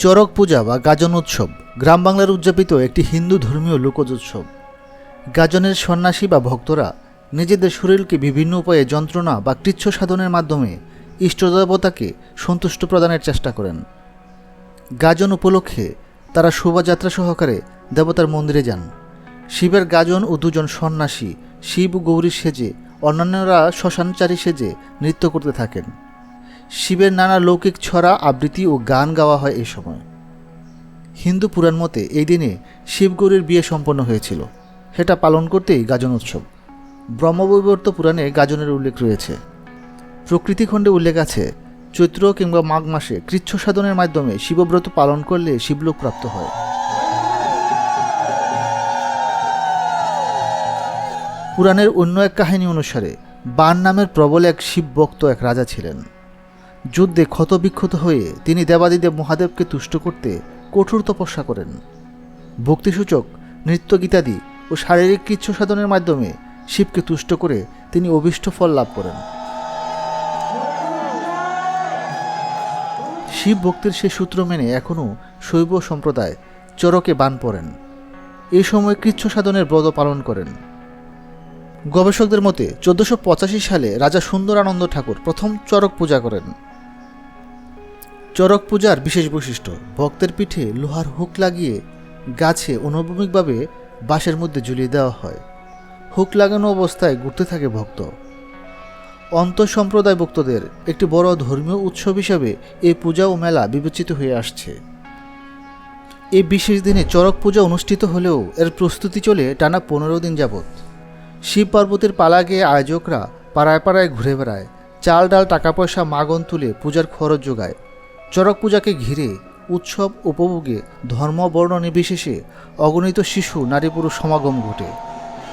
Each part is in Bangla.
চরক পূজা বা গাজন উৎসব, গ্রাম বাংলার উদযাপিত একটি হিন্দু ধর্মীয় লোকজ উৎসব। গাজনের সন্ন্যাসী বা ভক্তরা নিজেদের শরীরকে বিভিন্ন উপায়ে যন্ত্রণা বা কৃচ্ছ সাধনের মাধ্যমে ইষ্টদেবতাকে সন্তুষ্ট প্রদানের চেষ্টা করেন। গাজন উপলক্ষে তারা শোভাযাত্রা সহকারে দেবতার মন্দিরে যান। শিবের গাজন ও দুজন সন্ন্যাসী শিব গৌরী সেজে, অন্যান্যরা শ্মশানচারী সেজে নৃত্য করতে থাকেন। শিবের নানা লৌকিক ছড়া, আবৃত্তি ও গান গাওয়া হয় এই সময়। হিন্দু পুরাণ মতে এই দিনে শিবগৌরীর বিয়ে সম্পন্ন হয়েছিল। সেটা পালন করতেই গাজন উৎসব। ব্রহ্মবৈবর্ত পুরাণে গাজনের উল্লেখ রয়েছে। প্রকৃতিখণ্ডে উল্লেখ আছে, চৈত্র কিংবা মাঘ মাসে কৃচ্ছ সাধনের মাধ্যমে শিবব্রত পালন করলে শিবলোক প্রাপ্ত হয়। পুরাণের অন্য এক কাহিনী অনুসারে বান নামের প্রবল এক শিব ভক্ত এক রাজা ছিলেন। যুদ্ধে ক্ষতবিক্ষত হয়ে তিনি দেবাদিদেব মহাদেবকে তুষ্ট করতে কঠোর তপস্যা করেন। ভক্তিসূচক নৃত্য গীতাদি ও শারীরিক কৃচ্ছ সাধনের মাধ্যমে শিবকে তুষ্ট করে তিনি অভীষ্ট ফল লাভ করেন। শিব ভক্তির সে সূত্র মেনে এখনও শৈব সম্প্রদায় চরকে বান পড়েন। এই সময় কৃচ্ছ সাধনের ব্রত পালন করেন। গবেষকদের মতে, চোদ্দশো সালে রাজা সুন্দরানন্দ ঠাকুর প্রথম চরক পূজা করেন। চরক পূজার বিশেষ বৈশিষ্ট্য। ভক্তের পিঠে লোহার হুক লাগিয়ে গাছে অনুভূমিকভাবে বাঁশের মধ্যে ঝুলিয়ে দেওয়া হয়। হুক লাগানো অবস্থায় ঘুরতে থাকে ভক্ত। অন্তঃসম্প্রদায় ভক্তদের একটি বড় ধর্মীয় উৎসব হিসাবে এই পূজা ও মেলা বিবেচিত হয়ে আসছে। এই বিশেষ দিনে চরক পূজা অনুষ্ঠিত হলেও এর প্রস্তুতি চলে টানা পনেরো দিন যাবৎ। শিব পার্বতীর পালা গিয়ে আয়োজকরা পাড়ায় পাড়ায় ঘুরে বেড়ায়। চাল ডাল টাকা পয়সা মাগন তুলে পূজার খরচ যোগায়। চরক পূজাকে ঘিরে উৎসব উপভোগে ধর্ম বর্ণ নির্বিশেষে অগণিত শিশু, নারী, পুরুষ সমাগম ঘটে।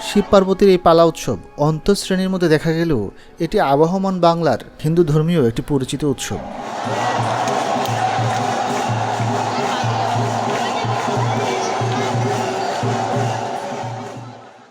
শিব পার্বতীর এই পালা উৎসব অন্তঃশ্রেণীর মধ্যে দেখা গেলেও এটি আবহমান বাংলার হিন্দু ধর্মীয় একটি পরিচিত উৎসব।